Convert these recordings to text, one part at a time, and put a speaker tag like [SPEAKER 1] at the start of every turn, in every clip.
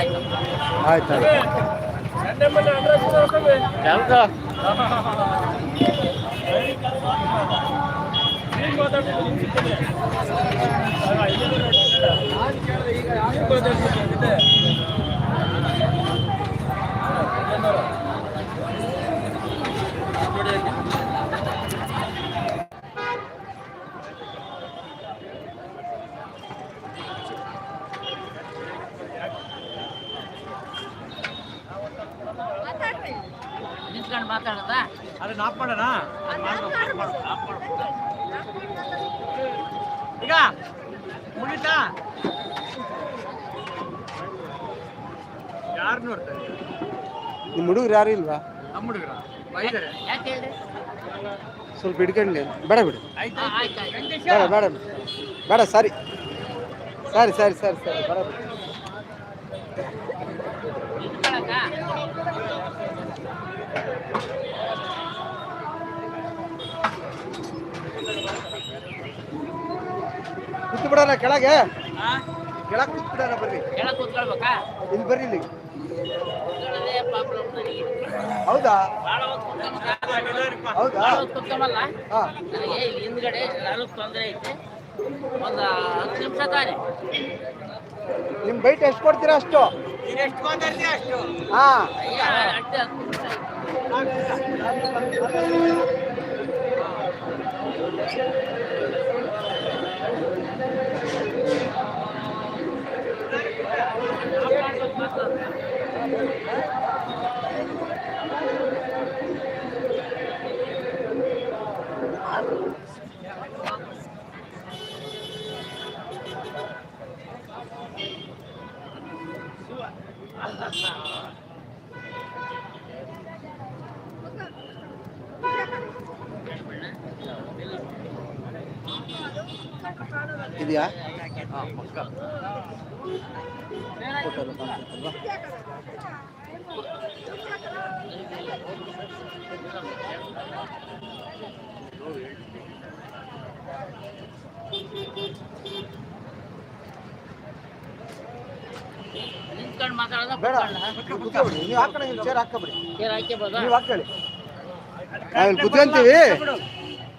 [SPEAKER 1] ಆಯ್ತು
[SPEAKER 2] ಆಯ್ತು.
[SPEAKER 1] ಮಾತಾಡೋದಾ
[SPEAKER 2] ಅದನ್ನ ಆಫ್ ಮಾಡೋಣ ಈಗ ಮುಗಿತಾ ಯಾರು ನೋಡ್ತಾರೆ ನಿಮ್ಮ ಹುಡುಗರು ಯಾರು ಇಲ್ವಾ ನಮ್ಮ ಹುಡುಗರ ಬೈದರೆ
[SPEAKER 1] ಯಾಕೆ ಹೇಳಿ
[SPEAKER 2] ಸ್ವಲ್ಪ ಹಿಡ್ಕೊಂಡ್ಲಿ ಬೇಡ ಬಿಡು
[SPEAKER 1] ಆಯ್ತು ಆಯ್ತು
[SPEAKER 2] ಬೇಡ ಬೇಡ ಬೇಡ ಸಾರಿ ಸರಿ ಸರಿ ಸರಿ ಸರಿ ಬೇಡ ಬಿಡು ಬಿಡೋಣ ಕೆಳಗೆ. ಕೆಳಗೆ ಕೂತು ಬಿಡೋಣ ಬರ್ರಿ ಇಲ್ಲಿ ಬರ್ರಿ ಇಲ್ಲಿ. ಹೌದಾ? ಹೌದಾ? ಹಾ.
[SPEAKER 1] ಹಿಂದ್ಗಡೆ ತೊಂದರೆ ಐತೆ. ಒಂದು ಹತ್ತು ನಿಮಿಷ ತಾನೆ.
[SPEAKER 2] ನಿಮ್ ಬೈಟ್ ಎಷ್ಟು ಕೊಡ್ತೀರಾ ಅಷ್ಟು? ಹಾ.
[SPEAKER 1] ಹತ್ತು ನಿಮಿಷ
[SPEAKER 2] ಇದೆಯಾ
[SPEAKER 1] ನಿಂತ್ಕೊಂಡು ಮಾತಾಡೋದ
[SPEAKER 2] ಬೇಡ ನೀವು ಕೂತ್ಕೊಬಿಡಿ ನೀವು ಹಾಕೋಣ ನೀವು ಚೇರ್ ಹಾಕೋಬಿಡಿ
[SPEAKER 1] ಚೇರ್ ಹಾಕ್ಯಬೋದಾ
[SPEAKER 2] ನೀವು ಹಾಕೊಳ್ಳಿ ನಾವಿಲ್ಲಿ ಕುತ್ಕೊಂತೀವಿ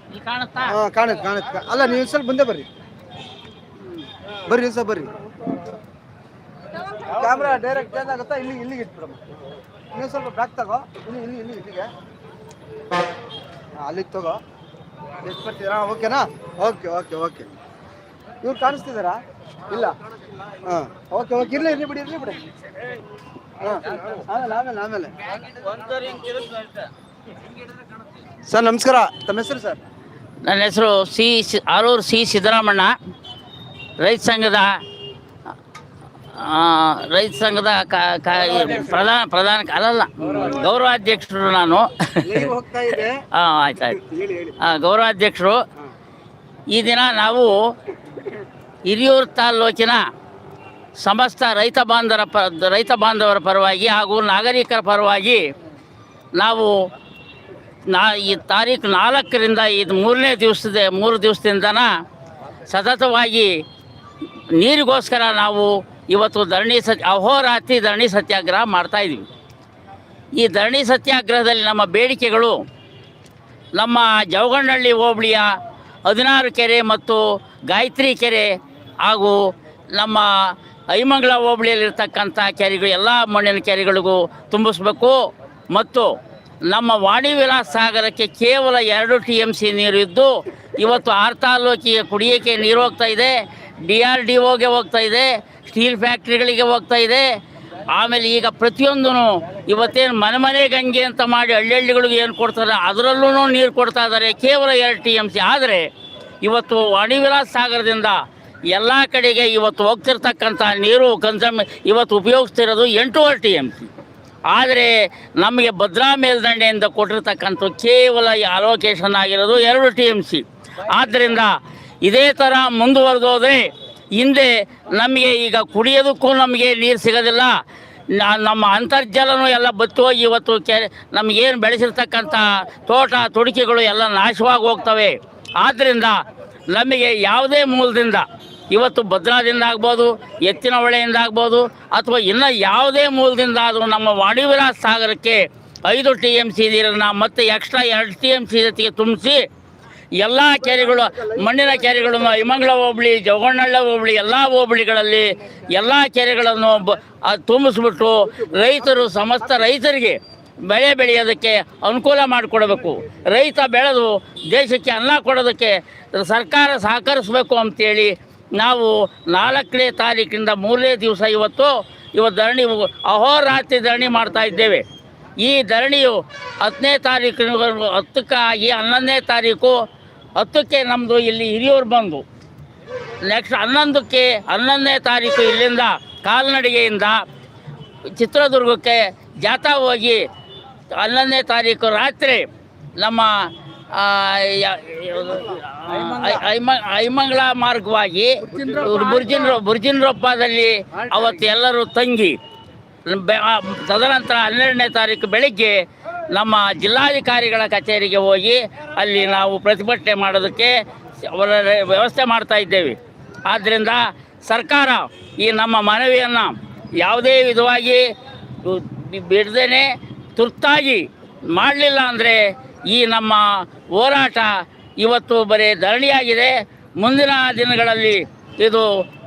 [SPEAKER 1] ಇಲ್ಲಿ ಕಾಣುತ್ತಾ
[SPEAKER 2] ಹಾಂ ಕಾಣುತ್ತೆ ಕಾಣುತ್ತೆ ಅಲ್ಲ ನೀವು ಸ್ವಲ್ಪ ಮುಂದೆ ಬರ್ರಿ ಬರ್ರಿ ಸರ್ ಬರ್ರಿ. ಕ್ಯಾಮ್ರಾ ಡೈರೆಕ್ಟ್ ಚೇಂಜ್ ಆಗುತ್ತಾ ಇಲ್ಲಿ ಇಲ್ಲಿಗೆ ಇಟ್ಬಿಡಮ್ಮ ನೀವು ಸ್ವಲ್ಪ ಬ್ಯಾಕ್ ತಗೋ. ಇಲ್ಲಿ ಇಲ್ಲಿ ಇಲ್ಲಿ ಇಲ್ಲಿಗೆ. ಹಾಂ ಅಲ್ಲಿಗೆ ತಗೋ. ಎಷ್ಟು ಬರ್ತೀರಾ ಓಕೆನಾ ಓಕೆ ಓಕೆ ಓಕೆ ಇವ್ರು ಕಾಣಿಸ್ತಿದ್ದಾರಾ ಇಲ್ಲ. ಹಾಂ ಓಕೆ ಓಕೆ ಇರಲಿ ಇರಲಿ ಬಿಡಿ ಇರಲಿ ಬಿಡಿ. ಹಾಂ ಆಮೇಲೆ ಆಮೇಲೆ ಆಮೇಲೆ. ಸರ್ ನಮಸ್ಕಾರ. ತಮ್ಮ ಹೆಸರು ಸರ್?
[SPEAKER 1] ನನ್ನ ಹೆಸರು C C- Aruru C Siddaramanna. ರೈತ ಸಂಘದ ರೈತ ಸಂಘದ ಪ್ರಧಾನ ಪ್ರಧಾನ ಅಲ್ಲಲ್ಲ ಗೌರವಾಧ್ಯಕ್ಷರು ನಾನು. ಹಾಂ ಆಯ್ತು ಆಯ್ತು ಗೌರವಾಧ್ಯಕ್ಷರು ಈ ದಿನ ನಾವು ಹಿರಿಯೂರು ತಾಲ್ಲೂಕಿನ ಸಮಸ್ತ ರೈತ ಬಾಂಧವರ ಪ ರೈತ ಬಾಂಧವರ ಪರವಾಗಿ ಹಾಗೂ ನಾಗರಿಕರ ಪರವಾಗಿ ನಾವು ನಾ ಈ ತಾರೀಕು ನಾಲ್ಕರಿಂದ ಇದು ಮೂರನೇ ದಿವಸದ ಮೂರು ದಿವಸದಿಂದನ ಸತತವಾಗಿ ನೀರಿಗೋಸ್ಕರ ನಾವು ಇವತ್ತು ಧರಣಿ ಸತ್ಯ ಅಹೋರಾತ್ರಿ ಧರಣಿ ಸತ್ಯಾಗ್ರಹ ಮಾಡ್ತಾಯಿದ್ವಿ ಈ ಧರಣಿ ಸತ್ಯಾಗ್ರಹದಲ್ಲಿ ನಮ್ಮ ಬೇಡಿಕೆಗಳು, ನಮ್ಮ ಜವಗಣ್ಣಳ್ಳಿ ಹೋಬಳಿಯ ಹದಿನಾರು ಕೆರೆ ಮತ್ತು ಗಾಯತ್ರಿ ಕೆರೆ ಹಾಗೂ ನಮ್ಮ ಐಮಂಗಲ ಹೋಬಳಿಯಲ್ಲಿರ್ತಕ್ಕಂಥ ಕೆರೆಗಳು, ಎಲ್ಲ ಮಣ್ಣಿನ ಕೆರೆಗಳಿಗೂ ತುಂಬಿಸ್ಬೇಕು ಮತ್ತು ನಮ್ಮ ವಾಣಿ ವಿಲಾಸ ಸಾಗರಕ್ಕೆ ಕೇವಲ ಎರಡು ಟಿ ಎಂ ಸಿ ನೀರು ಇದ್ದು, ಇವತ್ತು ಆರು ತಾಲೂಕಿಗೆ ಕುಡಿಯೋಕ್ಕೆ ನೀರು ಹೋಗ್ತಾ ಇದೆ. ಡಿ ಆರ್ ಡಿ ಒಗೆ ಹೋಗ್ತಾ ಇದೆ, ಸ್ಟೀಲ್ ಫ್ಯಾಕ್ಟ್ರಿಗಳಿಗೆ ಹೋಗ್ತಾ ಇದೆ. ಆಮೇಲೆ ಈಗ ಪ್ರತಿಯೊಂದೂ ಇವತ್ತೇನು ಮನೆ ಮನೆ ಗಂಗೆ ಅಂತ ಮಾಡಿ ಹಳ್ಳಿಗಳಿಗೆ ಏನು ಕೊಡ್ತಾರೆ ಅದರಲ್ಲೂ ನೀರು ಕೊಡ್ತಾ ಇದ್ದಾರೆ ಕೇವಲ ಎರಡು ಟಿ ಎಂ ಸಿ. ಆದರೆ ಇವತ್ತು ವಾಣಿವಿಲಾಸ ಸಾಗರದಿಂದ ಎಲ್ಲ ಕಡೆಗೆ ಇವತ್ತು ಹೋಗ್ತಿರ್ತಕ್ಕಂಥ ನೀರು ಕನ್ಸಮ್, ಇವತ್ತು ಉಪಯೋಗಿಸ್ತಿರೋದು ಎಂಟೂವರೆ ಟಿ ಎಂ ಸಿ. ಆದರೆ ನಮಗೆ ಭದ್ರಾ ಮೇಲ್ದಂಡೆಯಿಂದ ಕೊಟ್ಟಿರ್ತಕ್ಕಂಥ ಕೇವಲ ಅಲೋಕೇಶನ್ ಆಗಿರೋದು ಎರಡು ಟಿ ಎಂ ಸಿ. ಆದ್ದರಿಂದ ಇದೇ ಥರ ಮುಂದುವರೆದೋದ್ರೆ ಹಿಂದೆ ನಮಗೆ ಈಗ ಕುಡಿಯೋದಕ್ಕೂ ನಮಗೆ ನೀರು ಸಿಗೋದಿಲ್ಲ. ನಮ್ಮ ಅಂತರ್ಜಲನೂ ಎಲ್ಲ ಬತ್ತು ಹೋಗಿ ಇವತ್ತು ಕೆ, ನಮಗೇನು ಬೆಳೆಸಿರ್ತಕ್ಕಂಥ ತೋಟ ತುಡಿಕೆಗಳು ಎಲ್ಲ ನಾಶವಾಗಿ ಹೋಗ್ತವೆ. ಆದ್ದರಿಂದ ನಮಗೆ ಯಾವುದೇ ಮೂಲದಿಂದ ಇವತ್ತು ಭದ್ರಾದಿಂದ ಆಗ್ಬೋದು, ಎತ್ತಿನ ಹೊಳೆಯಿಂದ ಆಗ್ಬೋದು, ಅಥವಾ ಇನ್ನು ಯಾವುದೇ ಮೂಲದಿಂದ ಆದರೂ ನಮ್ಮ ವಾಣಿವಿರಾಜ್ ಸಾಗರಕ್ಕೆ ಐದು ಟಿ ಎಂ ಸಿ ನೀರನ್ನು ಮತ್ತು ಎಕ್ಸ್ಟ್ರಾ ಎರಡು ಟಿ ಎಂ ಸಿ ಜೊತೆಗೆ ತುಂಬಿಸಿ ಎಲ್ಲ ಕೆರೆಗಳು, ಮಣ್ಣಿನ ಕೆರೆಗಳನ್ನು ಹಿಮಂಗಳ ಹೋಬಳಿ ಜವಗಣ್ಣಳ್ಳ ಹೋಬಳಿ, ಎಲ್ಲ ಹೋಬಳಿಗಳಲ್ಲಿ ಎಲ್ಲ ಕೆರೆಗಳನ್ನು ತುಂಬಿಸ್ಬಿಟ್ಟು ರೈತರು ಸಮಸ್ತ ರೈತರಿಗೆ ಬೆಳೆ ಬೆಳೆಯೋದಕ್ಕೆ ಅನುಕೂಲ ಮಾಡಿಕೊಡಬೇಕು. ರೈತ ಬೆಳೆದು ದೇಶಕ್ಕೆ ಅನ್ನ ಕೊಡೋದಕ್ಕೆ ಸರ್ಕಾರ ಸಹಕರಿಸಬೇಕು ಅಂತೇಳಿ ನಾವು ನಾಲ್ಕನೇ ತಾರೀಕಿಂದ ಮೂರನೇ ದಿವಸ ಇವತ್ತು ಇವತ್ತು ಧರಣಿ ಅಹೋರಾತ್ರಿ ಧರಣಿ ಮಾಡ್ತಾ ಇದ್ದೇವೆ. ಈ ಧರಣಿಯು ಹತ್ತನೇ ತಾರೀಕಿನ ಹತ್ತಕ್ಕಾಗಿ ಹನ್ನೊಂದನೇ ತಾರೀಕು ಹತ್ತಕ್ಕೆ ನಮ್ಮದು ಇಲ್ಲಿ ಹಿರಿಯೂರು ಬಂದು ನೆಕ್ಸ್ಟ್ ಹನ್ನೊಂದಕ್ಕೆ, ಹನ್ನೊಂದನೇ ತಾರೀಕು ಇಲ್ಲಿಂದ ಕಾಲ್ನಡಿಗೆಯಿಂದ ಚಿತ್ರದುರ್ಗಕ್ಕೆ ಜಾಥಾ ಹೋಗಿ ಹನ್ನೊಂದನೇ ತಾರೀಕು ರಾತ್ರಿ ನಮ್ಮ ಐಮಂಗಳ ಮಾರ್ಗವಾಗಿ ಬುರ್ಜಿನ್ ಬುರ್ಜಿನ್ರೊಪ್ಪದಲ್ಲಿ ಅವತ್ತು ಎಲ್ಲರೂ ತಂಗಿ ತದನಂತರ ಹನ್ನೆರಡನೇ ತಾರೀಕು ಬೆಳಿಗ್ಗೆ ನಮ್ಮ ಜಿಲ್ಲಾಧಿಕಾರಿಗಳ ಕಚೇರಿಗೆ ಹೋಗಿ ಅಲ್ಲಿ ನಾವು ಪ್ರತಿಭಟನೆ ಮಾಡೋದಕ್ಕೆ ವ್ಯವಸ್ಥೆ ಮಾಡ್ತಾ ಇದ್ದೇವೆ. ಆದ್ದರಿಂದ ಸರ್ಕಾರ ಈ ನಮ್ಮ ಮನವಿಯನ್ನು ಯಾವುದೇ ವಿಧವಾಗಿ ಬಿಡದೇನೆ ತುರ್ತಾಗಿ ಮಾಡಲಿಲ್ಲ ಅಂದರೆ ಈ ನಮ್ಮ ಹೋರಾಟ ಇವತ್ತು ಬರೀ ಧರಣಿಯಾಗಿದೆ. ಮುಂದಿನ ದಿನಗಳಲ್ಲಿ ಇದು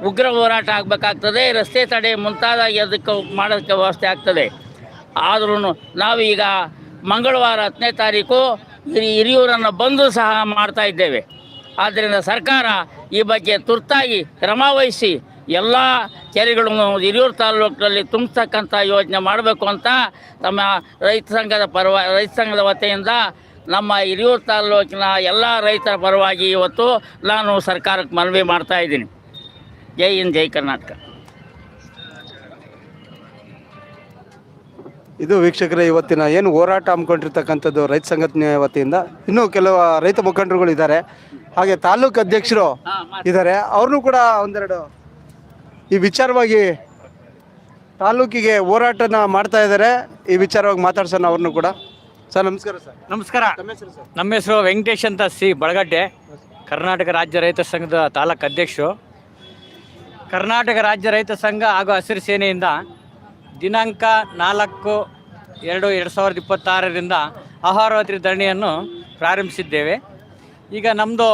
[SPEAKER 1] ಉಗ್ರ ಹೋರಾಟ ಆಗಬೇಕಾಗ್ತದೆ. ರಸ್ತೆ ತಡೆ ಮುಂತಾದ ಅದಕ್ಕೆ ಮಾಡೋದಕ್ಕೆ ವ್ಯವಸ್ಥೆ ಆಗ್ತದೆ. ಆದ್ರೂ ನಾವೀಗ ಮಂಗಳವಾರ ಹತ್ತನೇ ತಾರೀಕು ಹಿರಿ ಹಿರಿಯೂರನ್ನು ಬಂದು ಸಹ ಮಾಡ್ತಾ ಇದ್ದೇವೆ. ಆದ್ದರಿಂದ ಸರ್ಕಾರ ಈ ಬಗ್ಗೆ ತುರ್ತಾಗಿ ಕ್ರಮ ವಹಿಸಿ ಎಲ್ಲ ಕೆರೆಗಳನ್ನು ಹಿರಿಯೂರು ತಾಲೂಕಿನಲ್ಲಿ ತುಂಬಿಸ್ತಕ್ಕಂಥ ಯೋಜನೆ ಮಾಡಬೇಕು ಅಂತ ತಮ್ಮ ರೈತ ಸಂಘದ ಪರವ ರೈತ ಸಂಘದ ವತಿಯಿಂದ ನಮ್ಮ ಹಿರಿಯೂರು ತಾಲೂಕಿನ ಎಲ್ಲ ರೈತರ ಪರವಾಗಿ ಇವತ್ತು ನಾನು ಸರ್ಕಾರಕ್ಕೆ ಮನವಿ ಮಾಡ್ತಾ ಇದ್ದೀನಿ. ಜೈ ಹಿಂದ್, ಜೈ ಕರ್ನಾಟಕ.
[SPEAKER 2] ಇದು ವೀಕ್ಷಕರೇ ಇವತ್ತಿನ ಏನು ಹೋರಾಟ ಹಮ್ಮಿಕೊಂಡಿರ್ತಕ್ಕಂಥದ್ದು ರೈತ ಸಂಘಟನೆ ವತಿಯಿಂದ ಇನ್ನೂ ಕೆಲವು ರೈತ ಮುಖಂಡರುಗಳು ಇದ್ದಾರೆ. ಹಾಗೆ ತಾಲೂಕು ಅಧ್ಯಕ್ಷರು ಇದ್ದಾರೆ. ಅವ್ರನ್ನೂ ಕೂಡ ಒಂದೆರಡು ಈ ವಿಚಾರವಾಗಿ ತಾಲೂಕಿಗೆ ಹೋರಾಟನ ಮಾಡ್ತಾ ಇದ್ದಾರೆ. ಈ ವಿಚಾರವಾಗಿ ಮಾತಾಡ್ಸೋಣ ಅವ್ರನ್ನೂ ಕೂಡ. ಸರ್ ನಮಸ್ಕಾರ ಸರ್.
[SPEAKER 3] ನಮಸ್ಕಾರ.
[SPEAKER 2] ನಮ್ಮ ಹೆಸರು
[SPEAKER 3] ವೆಂಕಟೇಶ್ ಅಂತ ಸಿ ಬಳಗಡ್ಡೆ. ಕರ್ನಾಟಕ ರಾಜ್ಯ ರೈತ ಸಂಘದ ತಾಲೂಕು ಅಧ್ಯಕ್ಷರು. ಕರ್ನಾಟಕ ರಾಜ್ಯ ರೈತ ಸಂಘ ಹಾಗೂ ಹಸಿರು ಸೇನೆಯಿಂದ ದಿನಾಂಕ ನಾಲ್ಕು ಎರಡು ಎರಡು ಸಾವಿರದ ಇಪ್ಪತ್ತಾರರಿಂದ ಆಹಾರವತ್ರಿ ಧರಣಿಯನ್ನು ಪ್ರಾರಂಭಿಸಿದ್ದೇವೆ. ಈಗ ನಮ್ಮದು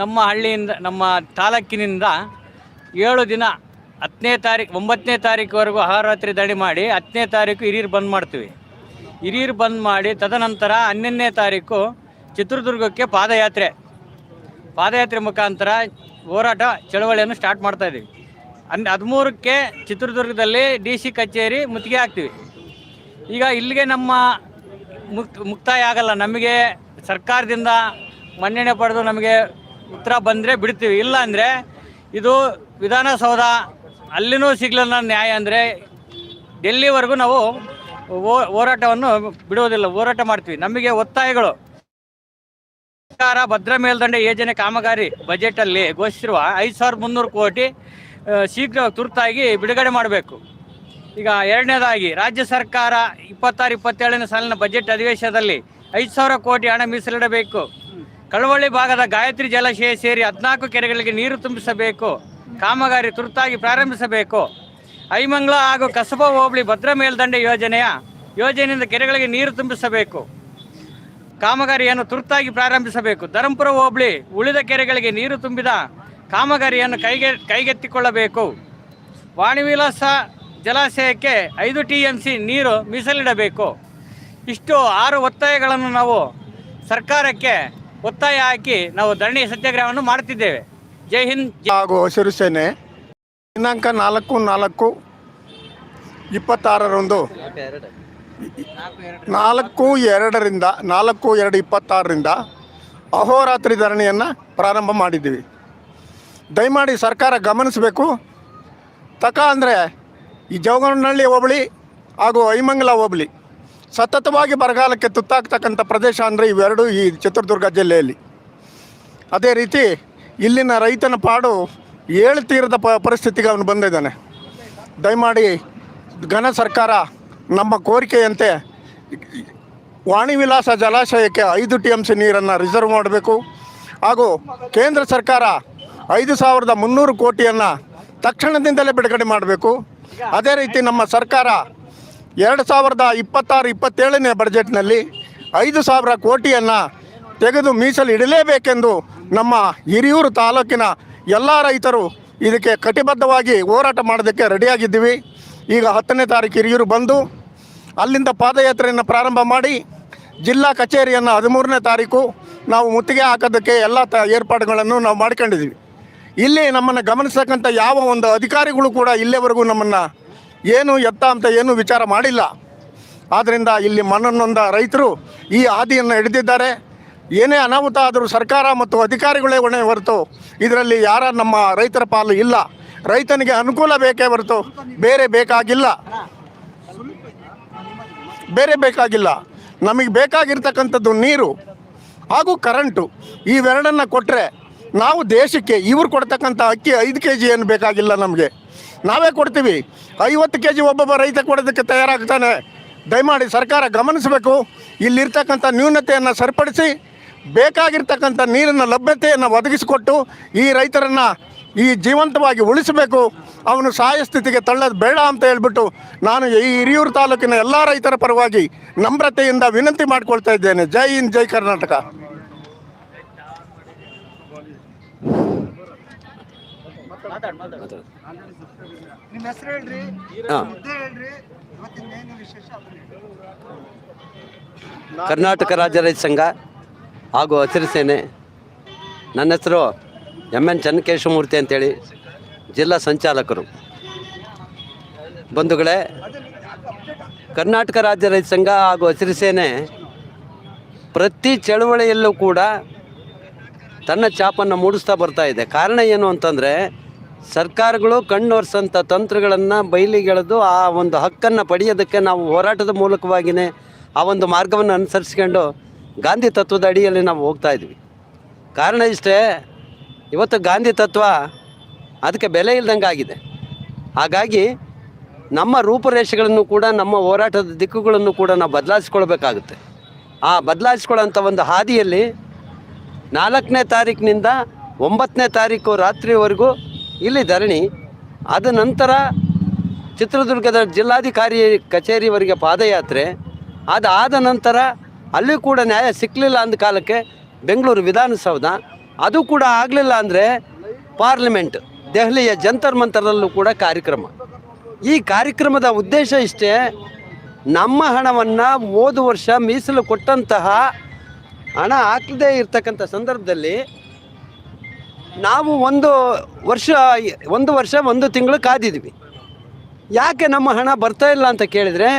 [SPEAKER 3] ನಮ್ಮ ಹಳ್ಳಿಯಿಂದ ನಮ್ಮ ತಾಲೂಕಿನಿಂದ ಏಳು ದಿನ ಹತ್ತನೇ ತಾರೀಕು ಒಂಬತ್ತನೇ ತಾರೀಕುವರೆಗೂ ಆಹಾರವತ್ರಿ ಧರಣಿ ಮಾಡಿ ಹತ್ತನೇ ತಾರೀಕು ಹಿರಿಯರು ಬಂದ್ ಮಾಡ್ತೀವಿ. ಹಿರಿಯರು ಬಂದ್ ಮಾಡಿ ತದನಂತರ ಹನ್ನೊಂದನೇ ತಾರೀಕು ಚಿತ್ರದುರ್ಗಕ್ಕೆ ಪಾದಯಾತ್ರೆ. ಪಾದಯಾತ್ರೆ ಮುಖಾಂತರ ಹೋರಾಟ ಚಳವಳಿಯನ್ನು ಸ್ಟಾರ್ಟ್ ಮಾಡ್ತಾ ಇದ್ದೀವಿ. ಹನ್ ಹದಿಮೂರಕ್ಕೆ ಚಿತ್ರದುರ್ಗದಲ್ಲಿ ಡಿ ಸಿ ಕಚೇರಿ ಮುತ್ತಿಗೆ ಹಾಕ್ತೀವಿ. ಈಗ ಇಲ್ಲಿಗೆ ನಮ್ಮ ಮುಕ್ತ, ಮುಕ್ತಾಯ ಆಗಲ್ಲ, ನಮಗೆ ಸರ್ಕಾರದಿಂದ ಮನ್ನಣೆ ಪಡೆದು ನಮಗೆ ಉತ್ತರ ಬಂದರೆ ಬಿಡ್ತೀವಿ. ಇಲ್ಲ ಅಂದರೆ ಇದು ವಿಧಾನಸೌಧ ಅಲ್ಲಿನೂ ಸಿಗ್ಲಿಲ್ಲ ನ್ಯಾಯ ಅಂದರೆ ಡೆಲ್ಲಿವರೆಗೂ ನಾವು ಹೋರಾಟವನ್ನು ಬಿಡುವುದಿಲ್ಲ, ಹೋರಾಟ ಮಾಡ್ತೀವಿ. ನಮಗೆ ಒತ್ತಾಯಗಳು. ಸರ್ಕಾರ ಭದ್ರ ಮೇಲ್ದಂಡೆ ಯೋಜನೆ ಕಾಮಗಾರಿ ಬಜೆಟಲ್ಲಿ ಘೋಷಿಸಿರುವ ಐದು ಸಾವಿರದ ಮುನ್ನೂರು ಕೋಟಿ ಶೀಘ್ರ ತುರ್ತಾಗಿ ಬಿಡುಗಡೆ ಮಾಡಬೇಕು. ಈಗ ಎರಡನೇದಾಗಿ ರಾಜ್ಯ ಸರ್ಕಾರ ಇಪ್ಪತ್ತಾರು, ಇಪ್ಪತ್ತೇಳನೇ ಸಾಲಿನ ಬಜೆಟ್ ಅಧಿವೇಶನದಲ್ಲಿ ಐದು ಸಾವಿರ ಕೋಟಿ ಹಣ ಮೀಸಲಿಡಬೇಕು. ಕಳವಳ್ಳಿ ಭಾಗದ ಗಾಯತ್ರಿ ಜಲಾಶಯ ಸೇರಿ ಹದಿನಾಲ್ಕು ಕೆರೆಗಳಿಗೆ ನೀರು ತುಂಬಿಸಬೇಕು. ಕಾಮಗಾರಿ ತುರ್ತಾಗಿ ಪ್ರಾರಂಭಿಸಬೇಕು. ಐಮಂಗ್ಲ ಹಾಗೂ ಕಸಬಾ ಹೋಬಳಿ ಭದ್ರ ಮೇಲ್ದಂಡೆ ಯೋಜನೆಯ ಯೋಜನೆಯಿಂದ ಕೆರೆಗಳಿಗೆ ನೀರು ತುಂಬಿಸಬೇಕು. ಕಾಮಗಾರಿಯನ್ನು ತುರ್ತಾಗಿ ಪ್ರಾರಂಭಿಸಬೇಕು. ಧರ್ಮಪುರ ಹೋಬಳಿ ಉಳಿದ ಕೆರೆಗಳಿಗೆ ನೀರು ತುಂಬಿದ ಕಾಮಗಾರಿಯನ್ನು ಕೈಗೆ, ಕೈಗೆತ್ತಿಕೊಳ್ಳಬೇಕು. ವಾಣಿವಿಲಾಸ ಜಲಾಶಯಕ್ಕೆ ಐದು ಟಿ ಎಂ ಸಿ ನೀರು ಮೀಸಲಿಡಬೇಕು. ಇಷ್ಟು ಆರು ಒತ್ತಾಯಗಳನ್ನು ನಾವು ಸರ್ಕಾರಕ್ಕೆ ಒತ್ತಾಯ ಹಾಕಿ ನಾವು ಧರಣಿ ಸತ್ಯಾಗ್ರಹವನ್ನು ಮಾಡುತ್ತಿದ್ದೇವೆ. ಜೈ ಹಿಂದ್
[SPEAKER 4] ಹಾಗೂ ಹಸಿರು ಸೇನೆ ದಿನಾಂಕ ನಾಲ್ಕು ನಾಲ್ಕು ಇಪ್ಪತ್ತಾರರಂದು ನಾಲ್ಕು ಎರಡರಿಂದ ನಾಲ್ಕು ಎರಡು ಇಪ್ಪತ್ತಾರರಿಂದ ಅಹೋರಾತ್ರಿ ಧರಣಿಯನ್ನು ಪ್ರಾರಂಭ ಮಾಡಿದ್ದೀವಿ. ದಯಮಾಡಿ ಸರ್ಕಾರ ಗಮನಿಸಬೇಕು. ತಕ ಅಂದರೆ ಈ ಜೋಗನಹಳ್ಳಿ ಹೋಬಳಿ ಹಾಗೂ ಐಮಂಗಲ ಹೋಬಳಿ. ಸತತವಾಗಿ ಬರಗಾಲಕ್ಕೆ ತುತ್ತಾಗ್ತಕ್ಕಂಥ ಪ್ರದೇಶ ಅಂದರೆ ಇವೆರಡು ಈ ಚಿತ್ರದುರ್ಗ ಜಿಲ್ಲೆಯಲ್ಲಿ. ಅದೇ ರೀತಿ ಇಲ್ಲಿನ ರೈತನ ಪಾಡು ಏಳು ತೀರದ ಪ ಪರಿಸ್ಥಿತಿಗೆ ಅವನು ಬಂದಿದ್ದಾನೆ. ದಯಮಾಡಿ ಘನ ಸರ್ಕಾರ ನಮ್ಮ ಕೋರಿಕೆಯಂತೆ ವಾಣಿ ವಿಲಾಸ ಜಲಾಶಯಕ್ಕೆ ಐದು ಟಿ ಎಂ ಸಿ ನೀರನ್ನು ರಿಸರ್ವ್ ಮಾಡಬೇಕು. ಹಾಗೂ ಕೇಂದ್ರ ಸರ್ಕಾರ ಐದು ಸಾವಿರದ ಮುನ್ನೂರು ಕೋಟಿಯನ್ನು ತಕ್ಷಣದಿಂದಲೇ ಬಿಡುಗಡೆ ಮಾಡಬೇಕು. ಅದೇ ರೀತಿ ನಮ್ಮ ಸರ್ಕಾರ ಎರಡು ಸಾವಿರದ ಇಪ್ಪತ್ತಾರು, ಇಪ್ಪತ್ತೇಳನೇ ಬಜೆಟ್ನಲ್ಲಿ ಐದು ಸಾವಿರ ಕೋಟಿಯನ್ನು ತೆಗೆದು ಮೀಸಲು ಇಡಲೇಬೇಕೆಂದು ನಮ್ಮ ಹಿರಿಯೂರು ತಾಲೂಕಿನ ಎಲ್ಲ ರೈತರು ಇದಕ್ಕೆ ಕಟಿಬದ್ಧವಾಗಿ ಹೋರಾಟ ಮಾಡೋದಕ್ಕೆ ರೆಡಿಯಾಗಿದ್ದೀವಿ. ಈಗ ಹತ್ತನೇ ತಾರೀಕು ಹಿರಿಯೂರು ಬಂದು ಅಲ್ಲಿಂದ ಪಾದಯಾತ್ರೆಯನ್ನು ಪ್ರಾರಂಭ ಮಾಡಿ ಜಿಲ್ಲಾ ಕಚೇರಿಯನ್ನು ಹದಿಮೂರನೇ ತಾರೀಕು ನಾವು ಮುತ್ತಿಗೆ ಹಾಕೋದಕ್ಕೆ ಎಲ್ಲ ತ, ಏರ್ಪಾಡುಗಳನ್ನು ನಾವು ಮಾಡ್ಕೊಂಡಿದ್ದೀವಿ. ಇಲ್ಲಿ ನಮ್ಮನ್ನು ಗಮನಿಸ್ತಕ್ಕಂಥ ಯಾವ ಒಂದು ಅಧಿಕಾರಿಗಳು ಕೂಡ ಇಲ್ಲಿವರೆಗೂ ನಮ್ಮನ್ನು ಏನು ಎತ್ತ ಅಂತ ಏನು ವಿಚಾರ ಮಾಡಿಲ್ಲ. ಆದ್ದರಿಂದ ಇಲ್ಲಿ ಮನನ್ನೊಂದ ರೈತರು ಈ ಹಾದಿಯನ್ನು ಹಿಡಿದಿದ್ದಾರೆ. ಏನೇ ಅನಾಹುತ ಆದರೂ ಸರ್ಕಾರ ಮತ್ತು ಅಧಿಕಾರಿಗಳೇ ಹೊಣೆ ಹೊರತು ಇದರಲ್ಲಿ ಯಾರ ನಮ್ಮ ರೈತರ ಪಾಲು ಇಲ್ಲ. ರೈತನಿಗೆ ಅನುಕೂಲ ಬೇಕೇ ಹೊರತು ಬೇರೆ ಬೇಕಾಗಿಲ್ಲ. ಬೇರೆ ಬೇಕಾಗಿಲ್ಲ. ನಮಗೆ ಬೇಕಾಗಿರ್ತಕ್ಕಂಥದ್ದು ನೀರು ಹಾಗೂ ಕರೆಂಟು. ಇವೆರಡನ್ನು ಕೊಟ್ಟರೆ ನಾವು ದೇಶಕ್ಕೆ ಇವ್ರು ಕೊಡ್ತಕ್ಕಂಥ ಅಕ್ಕಿ ಐದು ಕೆ ಜಿ ಏನು ಬೇಕಾಗಿಲ್ಲ ನಮಗೆ. ನಾವೇ ಕೊಡ್ತೀವಿ. ಐವತ್ತು ಕೆ ಜಿ ಒಬ್ಬೊಬ್ಬ ರೈತ ಕೊಡೋದಕ್ಕೆ ತಯಾರಾಗ್ತಾನೆ. ದಯಮಾಡಿ ಸರ್ಕಾರ ಗಮನಿಸಬೇಕು. ಇಲ್ಲಿರ್ತಕ್ಕಂಥ ನ್ಯೂನತೆಯನ್ನು ಸರಿಪಡಿಸಿ ಬೇಕಾಗಿರ್ತಕ್ಕಂಥ ನೀರಿನ ಲಭ್ಯತೆಯನ್ನು ಒದಗಿಸಿಕೊಟ್ಟು ಈ ರೈತರನ್ನು ಈ ಜೀವಂತವಾಗಿ ಉಳಿಸಬೇಕು. ಅವನು ಸಹಾಯ ಸ್ಥಿತಿಗೆ ತಳ್ಳೋದು ಬೇಡ ಅಂತ ಹೇಳ್ಬಿಟ್ಟು ನಾನು ಈ ಹಿರಿಯೂರು ತಾಲೂಕಿನ ಎಲ್ಲ ರೈತರ ಪರವಾಗಿ ನಮ್ರತೆಯಿಂದ ವಿನಂತಿ ಮಾಡಿಕೊಳ್ತಾ ಇದ್ದೇನೆ. ಜೈ ಹಿಂದ್, ಜೈ ಕರ್ನಾಟಕ.
[SPEAKER 2] ನಿಮ್ಮ ಹೆಸರು ಹೇಳ್ರಿ ಮುದ್ದೆ ಹೇಳ್ರಿ ಇವತ್ತಿನ ಏನು ವಿಶೇಷ ಅದನ್ನ
[SPEAKER 5] ಕರ್ನಾಟಕ ರಾಜ್ಯ ರೈತ ಸಂಘ ಹಾಗೂ ಹಸಿರು ಸೇನೆ. ನನ್ನ ಹೆಸರು ಎಂ ಎನ್ ಚನ್ನಕೇಶಮೂರ್ತಿ ಅಂತೇಳಿ ಜಿಲ್ಲಾ ಸಂಚಾಲಕರು. ಬಂಧುಗಳೇ ಕರ್ನಾಟಕ ರಾಜ್ಯ ರೈತ ಸಂಘ ಹಾಗೂ ಹಸಿರು ಸೇನೆ ಪ್ರತಿ ಚಳುವಳಿಯಲ್ಲೂ ಕೂಡ ತನ್ನ ಚಾಪನ್ನು ಮೂಡಿಸ್ತಾ ಬರ್ತಾ ಇದೆ. ಕಾರಣ ಏನು ಅಂತಂದರೆ ಸರ್ಕಾರಗಳು ಕಣ್ಣೊರೆಸಂಥ ತಂತ್ರಗಳನ್ನು ಬಯಲಿಗೆಳೆದು ಆ ಒಂದು ಹಕ್ಕನ್ನು ಪಡೆಯೋದಕ್ಕೆ ನಾವು ಹೋರಾಟದ ಮೂಲಕವಾಗಿಯೇ ಆ ಒಂದು ಮಾರ್ಗವನ್ನು ಅನುಸರಿಸ್ಕೊಂಡು ಗಾಂಧಿ ತತ್ವದ ಅಡಿಯಲ್ಲಿ ನಾವು ಹೋಗ್ತಾ ಇದ್ವಿ. ಕಾರಣ ಇಷ್ಟೇ, ಇವತ್ತು ಗಾಂಧಿ ತತ್ವ ಅದಕ್ಕೆ ಬೆಲೆ ಇಲ್ದಂಗೆ ಆಗಿದೆ. ಹಾಗಾಗಿ ನಮ್ಮ ರೂಪುರೇಷೆಗಳನ್ನು ಕೂಡ, ನಮ್ಮ ಹೋರಾಟದ ದಿಕ್ಕುಗಳನ್ನು ಕೂಡ ನಾವು ಬದಲಾಯಿಸ್ಕೊಳ್ಬೇಕಾಗುತ್ತೆ. ಆ ಬದಲಾಯಿಸ್ಕೊಳ್ಳೋಂಥ ಒಂದು ಹಾದಿಯಲ್ಲಿ ನಾಲ್ಕನೇ ತಾರೀಕಿನಿಂದ ಒಂಬತ್ತನೇ ತಾರೀಕು ರಾತ್ರಿವರೆಗೂ ಇಲ್ಲಿ ಧರಣಿ ಅದ ನಂತರ ಚಿತ್ರದುರ್ಗದ ಜಿಲ್ಲಾಧಿಕಾರಿ ಕಚೇರಿವರೆಗೆ ಪಾದಯಾತ್ರೆ ಅದಾದ ನಂತರ ಅಲ್ಲಿ ಕೂಡ ನ್ಯಾಯ ಸಿಕ್ಕಲಿಲ್ಲ ಅಂದ ಕಾಲಕ್ಕೆ ಬೆಂಗಳೂರು ವಿಧಾನಸೌಧ. ಅದು ಕೂಡ ಆಗಲಿಲ್ಲ ಅಂದರೆ ಪಾರ್ಲಿಮೆಂಟ್, ದೆಹಲಿಯ ಜಂತರ್ ಮಂತರಲ್ಲೂ ಕೂಡ ಕಾರ್ಯಕ್ರಮ. ಈ ಕಾರ್ಯಕ್ರಮದ ಉದ್ದೇಶ ಇಷ್ಟೇ, ನಮ್ಮ ಹಣವನ್ನು ಹೋದ ವರ್ಷ ಮೀಸಲು ಕೊಟ್ಟಂತಹ ಹಣ ಹಾಕದೇ ಇರತಕ್ಕಂಥ ಸಂದರ್ಭದಲ್ಲಿ ನಾವು ಒಂದು ವರ್ಷ ಒಂದು ವರ್ಷ, ಒಂದು ತಿಂಗಳು ಕಾದಿದ್ವಿ. ಯಾಕೆ ನಮ್ಮ ಹಣ ಬರ್ತಾ ಇಲ್ಲ ಅಂತ ಕೇಳಿದರೆ,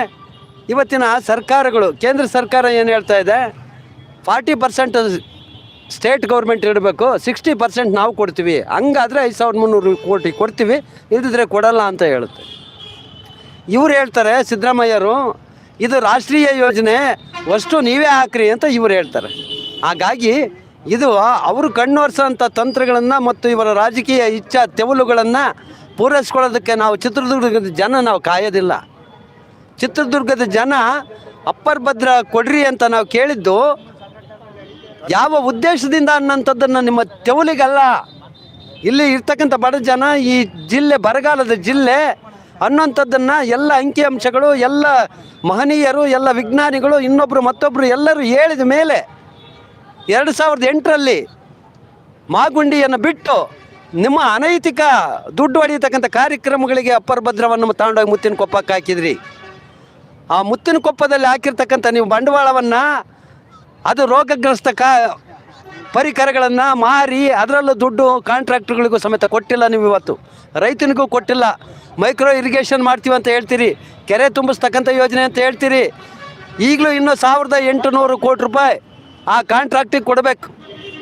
[SPEAKER 5] ಇವತ್ತಿನ ಸರ್ಕಾರಗಳು, ಕೇಂದ್ರ ಸರ್ಕಾರ ಏನು ಹೇಳ್ತಾ ಇದೆ? ಫಾರ್ಟಿ ಪರ್ಸೆಂಟ್ ಸ್ಟೇಟ್ ಗೌರ್ಮೆಂಟ್ ಇಡಬೇಕು ಸಿಕ್ಸ್ಟಿ ಪರ್ಸೆಂಟ್ ನಾವು ಕೊಡ್ತೀವಿ. ಹಂಗಾದರೆ ಐದು ಸಾವಿರದ ಮುನ್ನೂರು ಕೋಟಿ ಕೊಡ್ತೀವಿ ಇಲ್ಲದಿದ್ರೆ ಕೊಡಲ್ಲ ಅಂತ ಹೇಳುತ್ತೆ. ಇವ್ರು ಹೇಳ್ತಾರೆ, ಸಿದ್ದರಾಮಯ್ಯರು, ಇದು ರಾಷ್ಟ್ರೀಯ ಯೋಜನೆ, ಅಷ್ಟು ನೀವೇ ಹಾಕ್ರಿ ಅಂತ ಇವ್ರು ಹೇಳ್ತಾರೆ. ಹಾಗಾಗಿ ಇದು ಅವರು ಕಣ್ಣೋರ್ಸೋಂಥ ತಂತ್ರಗಳನ್ನು ಮತ್ತು ಇವರ ರಾಜಕೀಯ ಇಚ್ಛಾ ತೆವಲುಗಳನ್ನು ಪೂರೈಸ್ಕೊಳ್ಳೋದಕ್ಕೆ ನಾವು ಚಿತ್ರದುರ್ಗದ ಜನ ನಾವು ಕಾಯೋದಿಲ್ಲ. ಚಿತ್ರದುರ್ಗದ ಜನ ಅಪ್ಪರ್ ಭದ್ರ ಕೊಡ್ರಿ ಅಂತ ನಾವು ಕೇಳಿದ್ದು ಯಾವ ಉದ್ದೇಶದಿಂದ ಅನ್ನೋಂಥದ್ದನ್ನು ನಿಮ್ಮ ತೆವಲಿಗಲ್ಲ. ಇಲ್ಲಿ ಇರ್ತಕ್ಕಂಥ ಬಡ ಜನ ಈ ಜಿಲ್ಲೆ ಬರಗಾಲದ ಜಿಲ್ಲೆ ಅನ್ನೋಂಥದ್ದನ್ನು ಎಲ್ಲ ಅಂಕಿಅಂಶಗಳು ಎಲ್ಲ ಮಹನೀಯರು ಎಲ್ಲ ವಿಜ್ಞಾನಿಗಳು ಇನ್ನೊಬ್ಬರು ಮತ್ತೊಬ್ಬರು ಎಲ್ಲರೂ ಹೇಳಿದ ಮೇಲೆ ಎರಡು ಸಾವಿರದ ಎಂಟರಲ್ಲಿ ಮಾಗುಂಡಿಯನ್ನು ಬಿಟ್ಟು ನಿಮ್ಮ ಅನೈತಿಕ ದುಡ್ಡು ಹೊಡೆಯತಕ್ಕಂಥ ಕಾರ್ಯಕ್ರಮಗಳಿಗೆ ಅಪ್ಪರ ಭದ್ರವನ್ನು ತಗೊಂಡೋಗಿ ಮುತ್ತಿನ ಕೊಪ್ಪಕ್ಕೆ ಹಾಕಿದ್ರಿ. ಆ ಮುತ್ತಿನ ಕೊಪ್ಪದಲ್ಲಿ ಹಾಕಿರ್ತಕ್ಕಂಥ ನೀವು ಬಂಡವಾಳವನ್ನು, ಅದು ರೋಗಗ್ರಸ್ತ ಕಾ ಪರಿಕರಗಳನ್ನು ಮಾರಿ ಅದರಲ್ಲೂ ದುಡ್ಡು ಕಾಂಟ್ರಾಕ್ಟ್ಗಳಿಗೂ ಸಮೇತ ಕೊಟ್ಟಿಲ್ಲ ನೀವು ಇವತ್ತು. ರೈತನಿಗೂ ಕೊಟ್ಟಿಲ್ಲ. ಮೈಕ್ರೋ ಇರಿಗೇಷನ್ ಮಾಡ್ತೀವಿ ಅಂತ ಹೇಳ್ತೀರಿ. ಕೆರೆ ತುಂಬಿಸ್ತಕ್ಕಂಥ ಯೋಜನೆ ಅಂತ ಹೇಳ್ತೀರಿ. ಈಗಲೂ ಇನ್ನೂ ಸಾವಿರದ ಎಂಟುನೂರು ಕೋಟಿ ರೂಪಾಯಿ ಆ ಕಾಂಟ್ರಾಕ್ಟಿಗೆ ಕೊಡಬೇಕು.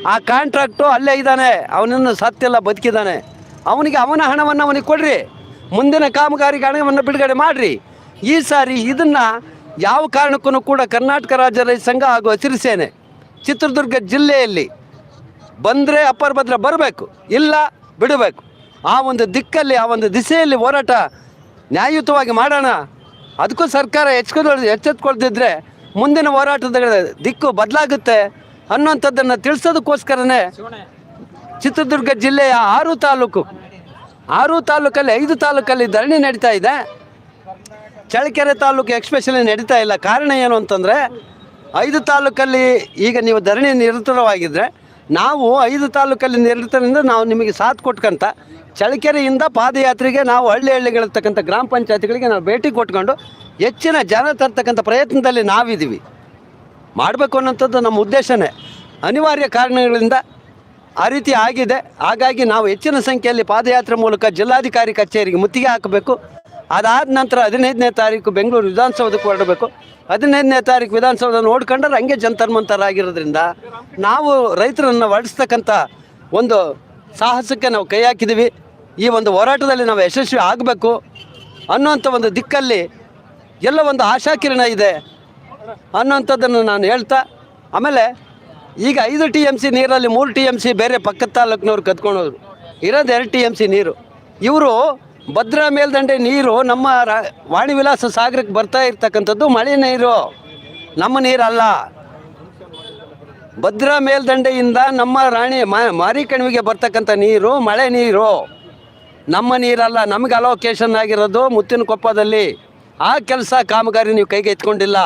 [SPEAKER 5] ಆ ಕಾಂಟ್ರಾಕ್ಟು ಅಲ್ಲೇ ಇದ್ದಾನೆ. ಅವನನ್ನು ಸತ್ತೆಲ್ಲ ಬದುಕಿದ್ದಾನೆ. ಅವನಿಗೆ ಅವನ ಹಣವನ್ನು ಅವನಿಗೆ ಕೊಡ್ರಿ. ಮುಂದಿನ ಕಾಮಗಾರಿಗೆ ಹಣವನ್ನು ಬಿಡುಗಡೆ ಮಾಡಿರಿ. ಈ ಸಾರಿ ಇದನ್ನು ಯಾವ ಕಾರಣಕ್ಕೂ ಕೂಡ ಕರ್ನಾಟಕ ರಾಜ್ಯ ರೈತ ಸಂಘ ಹಾಗೂ ಹಸಿರು ಚಿತ್ರದುರ್ಗ ಜಿಲ್ಲೆಯಲ್ಲಿ ಬಂದರೆ ಅಪ್ಪರ ಭದ್ರ ಬರಬೇಕು. ಇಲ್ಲ ಬಿಡಬೇಕು. ಆ ಒಂದು ದಿಕ್ಕಲ್ಲಿ, ಆ ಒಂದು ದಿಸೆಯಲ್ಲಿ ಹೋರಾಟ ನ್ಯಾಯಯುತವಾಗಿ ಮಾಡೋಣ. ಅದಕ್ಕೂ ಸರ್ಕಾರ ಎಚ್ಚೆತ್ಕೊಳ್, ಎಚ್ಚೆತ್ಕೊಳ್ದಿದ್ರೆ ಮುಂದಿನ ಹೋರಾಟದ ದಿಕ್ಕು ಬದಲಾಗುತ್ತೆ ಅನ್ನೋಂಥದ್ದನ್ನು ತಿಳಿಸೋದಕ್ಕೋಸ್ಕರನೇ ಚಿತ್ರದುರ್ಗ ಜಿಲ್ಲೆಯ ಆರು ತಾಲೂಕು ಆರು ತಾಲೂಕಲ್ಲಿ ಐದು ತಾಲೂಕಲ್ಲಿ ಧರಣಿ ನಡೀತಾ ಇದೆ. ಚಳ್ಳಕೆರೆ ತಾಲೂಕು ಎಕ್ಸ್ಪೆಷಲಿ ನಡೀತಾ ಇಲ್ಲ. ಕಾರಣ ಏನು ಅಂತಂದರೆ ಐದು ತಾಲೂಕಲ್ಲಿ ಈಗ ನೀವು ಧರಣಿ ನಿರತರವಾಗಿದ್ದರೆ ನಾವು ಐದು ತಾಲೂಕಲ್ಲಿ ನಿರತರಿಂದ ನಾವು ನಿಮಗೆ ಸಾಥ್ ಕೊಟ್ಕಂತ ಚಳ್ಳಕೆರೆಯಿಂದ ಪಾದಯಾತ್ರೆಗೆ ನಾವು ಹಳ್ಳಿ ಹಳ್ಳಿಗಳಿರ್ತಕ್ಕಂಥ ಗ್ರಾಮ ಪಂಚಾಯತ್ಗಳಿಗೆ ನಾವು ಭೇಟಿ ಕೊಟ್ಕೊಂಡು ಹೆಚ್ಚಿನ ಜನ ತರ್ತಕ್ಕಂಥ ಪ್ರಯತ್ನದಲ್ಲಿ ನಾವಿದ್ದೀವಿ. ಮಾಡಬೇಕು ಅನ್ನೋಂಥದ್ದು ನಮ್ಮ ಉದ್ದೇಶನೇ. ಅನಿವಾರ್ಯ ಕಾರಣಗಳಿಂದ ಆ ರೀತಿ ಆಗಿದೆ. ಹಾಗಾಗಿ ನಾವು ಹೆಚ್ಚಿನ ಸಂಖ್ಯೆಯಲ್ಲಿ ಪಾದಯಾತ್ರೆ ಮೂಲಕ ಜಿಲ್ಲಾಧಿಕಾರಿ ಕಚೇರಿಗೆ ಮುತ್ತಿಗೆ ಹಾಕಬೇಕು. ಅದಾದ ನಂತರ ಹದಿನೈದನೇ ತಾರೀಕು ಬೆಂಗಳೂರು ವಿಧಾನಸೌಧಕ್ಕೆ ಹೊರಡಬೇಕು. ಹದಿನೈದನೇ ತಾರೀಕು ವಿಧಾನಸೌಧ ನೋಡ್ಕೊಂಡ್ರೆ ಹಂಗೆ ಜಂತರ್ಮಂತರಾಗಿರೋದ್ರಿಂದ ನಾವು ರೈತರನ್ನು ಹೊರಡಿಸ್ತಕ್ಕಂಥ ಒಂದು ಸಾಹಸಕ್ಕೆ ನಾವು ಕೈ ಹಾಕಿದ್ದೀವಿ. ಈ ಒಂದು ಹೋರಾಟದಲ್ಲಿ ನಾವು ಯಶಸ್ವಿ ಆಗಬೇಕು ಅನ್ನೋಂಥ ಒಂದು ದಿಕ್ಕಲ್ಲಿ ಎಲ್ಲ ಒಂದು ಆಶಾಕಿರಣ ಇದೆ ಅನ್ನೋಂಥದ್ದನ್ನು ನಾನು ಹೇಳ್ತಾ, ಆಮೇಲೆ ಈಗ ಐದು ಟಿ ಎಂ ಸಿ ನೀರಲ್ಲಿ ಮೂರು ಟಿ ಎಂ ಸಿ ಬೇರೆ ಪಕ್ಕದ ತಾಲೂಕಿನವ್ರು ಕತ್ಕೊಂಡೋದ್ರು ಇರೋದು ಎರಡು ಟಿ ಎಂ ಸಿ ನೀರು. ಇವರು ಭದ್ರಾ ಮೇಲ್ದಂಡೆ ನೀರು ನಮ್ಮ ರಾ ವಾಣಿ ವಿಲಾಸ ಸಾಗರಕ್ಕೆ ಬರ್ತಾ ಇರ್ತಕ್ಕಂಥದ್ದು ಮಳೆ ನೀರು. ನಮ್ಮ ನೀರಲ್ಲ. ಭದ್ರಾ ಮೇಲ್ದಂಡೆಯಿಂದ ನಮ್ಮ ರಾಣಿ ಮಾರಿಕಣಿವೆಗೆ ಬರ್ತಕ್ಕಂಥ ನೀರು ಮಳೆ ನೀರು. ನಮ್ಮ ನೀರಲ್ಲ, ನಮಗೆ ಅಲೋಕೇಶನ್ ಆಗಿರೋದು ಮುತ್ತಿನ ಕೊಪ್ಪದಲ್ಲಿ. ಆ ಕೆಲಸ ಕಾಮಗಾರಿ ನೀವು ಕೈಗೆ ಎತ್ಕೊಂಡಿಲ್ಲ.